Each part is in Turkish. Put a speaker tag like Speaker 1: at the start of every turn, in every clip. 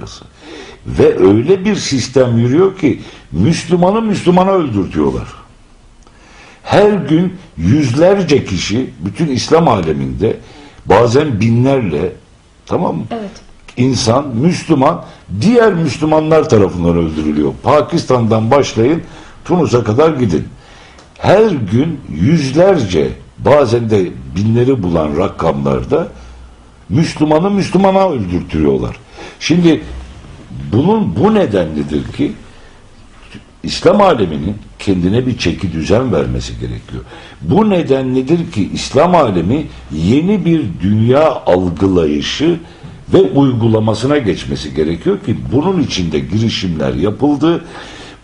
Speaker 1: coğrafyası. Ve öyle bir sistem yürüyor ki Müslümanı Müslümana öldürtüyorlar. Her gün yüzlerce kişi bütün İslam aleminde bazen binlerle tamam mı?
Speaker 2: Evet.
Speaker 1: İnsan, Müslüman diğer Müslümanlar tarafından öldürülüyor. Pakistan'dan başlayın Tunus'a kadar gidin. Her gün yüzlerce bazen de binleri bulan rakamlarda Müslümanı Müslümana öldürtüyorlar. Şimdi bunun bu nedenlidir ki İslam aleminin kendine bir çeki düzen vermesi gerekiyor. Bu nedenlidir ki İslam alemi yeni bir dünya algılayışı ve uygulamasına geçmesi gerekiyor ki bunun içinde girişimler yapıldı.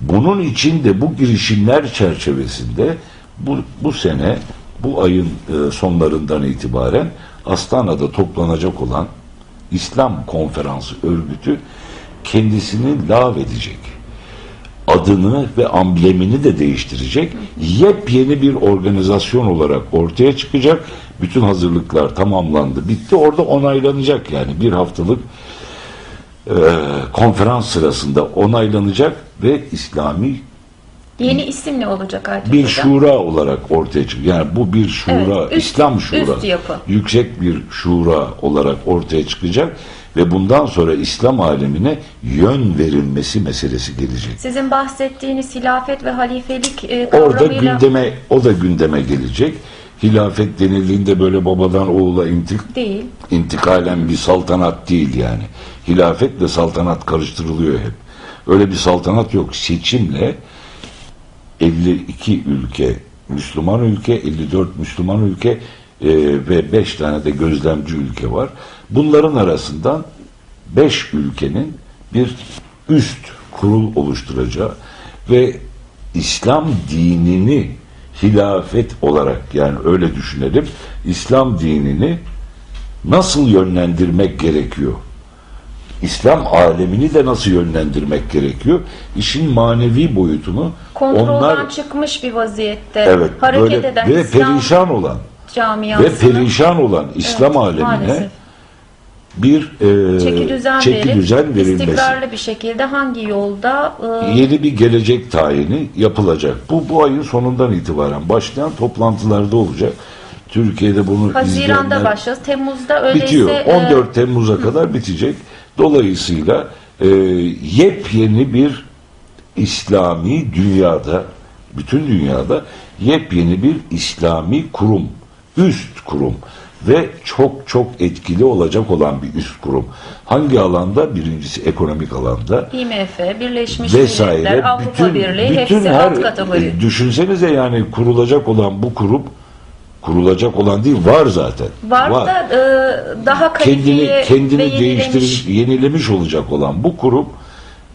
Speaker 1: Bunun içinde bu girişimler çerçevesinde bu, bu sene bu ayın e, sonlarından itibaren Astana'da toplanacak olan İslam Konferansı örgütü kendisini lav edecek adını ve amblemini de değiştirecek. Yepyeni bir organizasyon olarak ortaya çıkacak. Bütün hazırlıklar tamamlandı, bitti. Orada onaylanacak yani bir haftalık e, konferans sırasında onaylanacak ve İslami
Speaker 2: Yeni isim ne olacak Aytun
Speaker 1: bir
Speaker 2: Hocam?
Speaker 1: şura olarak ortaya çıkıyor. Yani bu bir şura,
Speaker 2: Evet, üst-
Speaker 1: İslam şura,
Speaker 2: üst yapı.
Speaker 1: yüksek bir şura olarak ortaya çıkacak ve bundan sonra İslam alemine yön verilmesi meselesi gelecek.
Speaker 2: Sizin bahsettiğiniz hilafet ve halifelik e,
Speaker 1: Orada
Speaker 2: kavramıyla
Speaker 1: gündeme o da gündeme gelecek. Hilafet denildiğinde böyle babadan oğula intik,
Speaker 2: değil.
Speaker 1: intikalen bir saltanat değil yani. Hilafetle saltanat karıştırılıyor hep. Öyle bir saltanat yok. Seçimle 52 ülke Müslüman ülke, 54 Müslüman ülke e, ve 5 tane de gözlemci ülke var. Bunların arasından 5 ülkenin bir üst kurul oluşturacağı ve İslam dinini hilafet olarak yani öyle düşünelim İslam dinini nasıl yönlendirmek gerekiyor? İslam alemini de nasıl yönlendirmek gerekiyor? İşin manevi boyutunu
Speaker 2: Kontrolden
Speaker 1: onlar
Speaker 2: çıkmış bir vaziyette
Speaker 1: evet
Speaker 2: hareket
Speaker 1: böyle
Speaker 2: eden
Speaker 1: ve
Speaker 2: İslam
Speaker 1: perişan olan ve perişan olan İslam
Speaker 2: Evet,
Speaker 1: alemine
Speaker 2: maalesef.
Speaker 1: bir e,
Speaker 2: çeki düzen,
Speaker 1: çeki
Speaker 2: verip
Speaker 1: düzen verilmesi.
Speaker 2: istikrarlı bir şekilde hangi yolda e,
Speaker 1: Yeni bir gelecek tayini yapılacak. Bu bu ayın sonundan itibaren başlayan toplantılarda olacak. Türkiye'de bunu
Speaker 2: Haziran'da başlıyoruz. Temmuz'da öyleyse
Speaker 1: bitiyor.
Speaker 2: e,
Speaker 1: 14 Temmuz'a kadar bitecek. Dolayısıyla e, yepyeni bir İslami dünyada, bütün dünyada yepyeni bir İslami kurum, üst kurum ve çok çok etkili olacak olan bir üst kurum. Hangi alanda? Birincisi ekonomik alanda
Speaker 2: IMF, Birleşmiş
Speaker 1: vesaire.
Speaker 2: Milletler, Avrupa
Speaker 1: bütün,
Speaker 2: Birliği
Speaker 1: bütün
Speaker 2: hepsi
Speaker 1: her
Speaker 2: alt kategori.
Speaker 1: e, düşünsenize yani kurulacak olan bu kurum kurulacak olan değil var zaten.
Speaker 2: Var, da e, daha kalifiye
Speaker 1: kendini kendini
Speaker 2: ve
Speaker 1: değiştirmiş, yenilemiş olacak olan bu kurum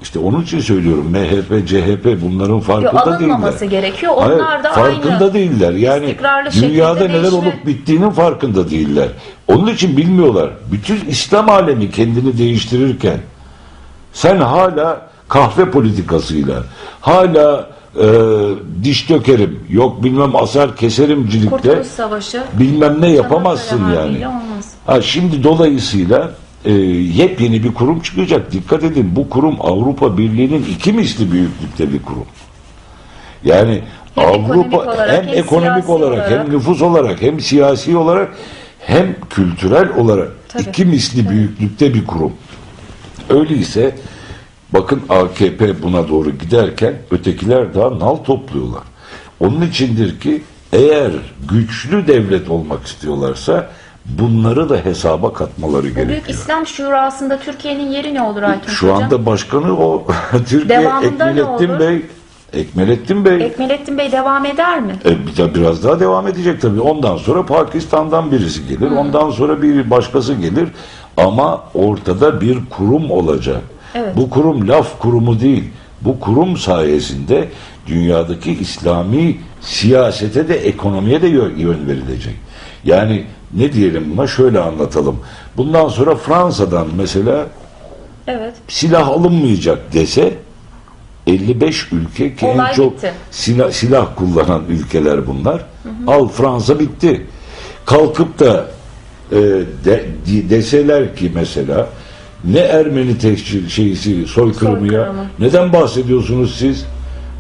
Speaker 1: işte onun için söylüyorum MHP, CHP bunların
Speaker 2: Yo,
Speaker 1: farkında
Speaker 2: alınmaması
Speaker 1: değiller.
Speaker 2: gerekiyor. Onlar
Speaker 1: Hayır,
Speaker 2: da
Speaker 1: farkında
Speaker 2: aynı.
Speaker 1: değiller. Yani dünyada neler
Speaker 2: değişme-
Speaker 1: olup bittiğinin farkında değiller. Onun için bilmiyorlar. Bütün İslam alemi kendini değiştirirken sen hala kahve politikasıyla, hala e, diş dökerim, yok bilmem asar keserimcilikle
Speaker 2: Kurtuluş Savaşı
Speaker 1: bilmem ne yapamazsın yani. Ha, şimdi dolayısıyla e, yepyeni bir kurum çıkacak. Dikkat edin bu kurum Avrupa Birliği'nin iki misli büyüklükte bir kurum. Yani
Speaker 2: Hem ekonomik
Speaker 1: Avrupa
Speaker 2: olarak,
Speaker 1: hem
Speaker 2: hem
Speaker 1: ekonomik olarak,
Speaker 2: olarak.
Speaker 1: hem nüfus olarak hem siyasi olarak hem kültürel olarak
Speaker 2: Tabii.
Speaker 1: iki misli büyüklükte bir kurum. Öyleyse bakın AKP buna doğru giderken ötekiler daha nal topluyorlar. Onun içindir ki eğer güçlü devlet olmak istiyorlarsa bunları da hesaba katmaları
Speaker 2: Büyük
Speaker 1: gerekiyor.
Speaker 2: İslam Şurası'nda Türkiye'nin yeri ne olur Aytun
Speaker 1: Şu
Speaker 2: Hocam?
Speaker 1: anda başkanı o Türkiye
Speaker 2: Devamında
Speaker 1: Ekmelettin? Bey Ekmelettin Bey
Speaker 2: Ekmelettin Bey devam eder mi?
Speaker 1: e, biraz daha devam edecek tabii. Ondan sonra Pakistan'dan birisi gelir. Ondan sonra bir başkası gelir. Ama ortada bir kurum olacak.
Speaker 2: Evet.
Speaker 1: Bu kurum laf kurumu değil. Bu kurum sayesinde dünyadaki İslami siyasete de ekonomiye de yön verilecek. Yani ne diyelim buna şöyle anlatalım. Bundan sonra Fransa'dan mesela
Speaker 2: Evet.
Speaker 1: silah alınmayacak dese 55 ülke ki en çok
Speaker 2: bitti.
Speaker 1: silah, silah kullanan ülkeler bunlar. Al Fransa bitti. Kalkıp da e, de- di- deseler ki mesela ne Ermeni tehcir şeysi soykırımı ya.
Speaker 2: Soykırımı.
Speaker 1: Neden bahsediyorsunuz siz?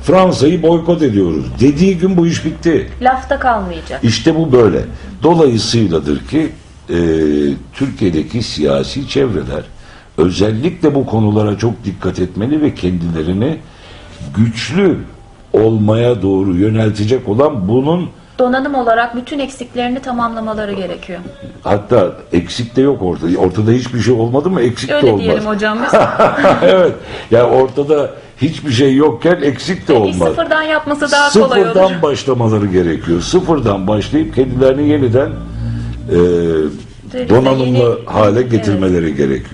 Speaker 1: Fransa'yı boykot ediyoruz. Dediği gün bu iş bitti.
Speaker 2: Lafta kalmayacak.
Speaker 1: İşte bu böyle. Dolayısıyladır ki e, Türkiye'deki siyasi çevreler özellikle bu konulara çok dikkat etmeli ve kendilerini güçlü olmaya doğru yöneltecek olan bunun
Speaker 2: Donanım olarak bütün eksiklerini tamamlamaları gerekiyor.
Speaker 1: hatta eksik de yok ortada. Ortada hiçbir şey olmadı mı eksik de
Speaker 2: Öyle
Speaker 1: olmaz.
Speaker 2: diyelim hocam.
Speaker 1: Evet. Yani ortada hiçbir şey yokken eksik de olmaz.
Speaker 2: sıfırdan yapması daha kolay
Speaker 1: Sıfırdan
Speaker 2: olur.
Speaker 1: başlamaları gerekiyor. Sıfırdan başlayıp kendilerini yeniden e, donanımlı hale
Speaker 2: Evet.
Speaker 1: getirmeleri gerekiyor.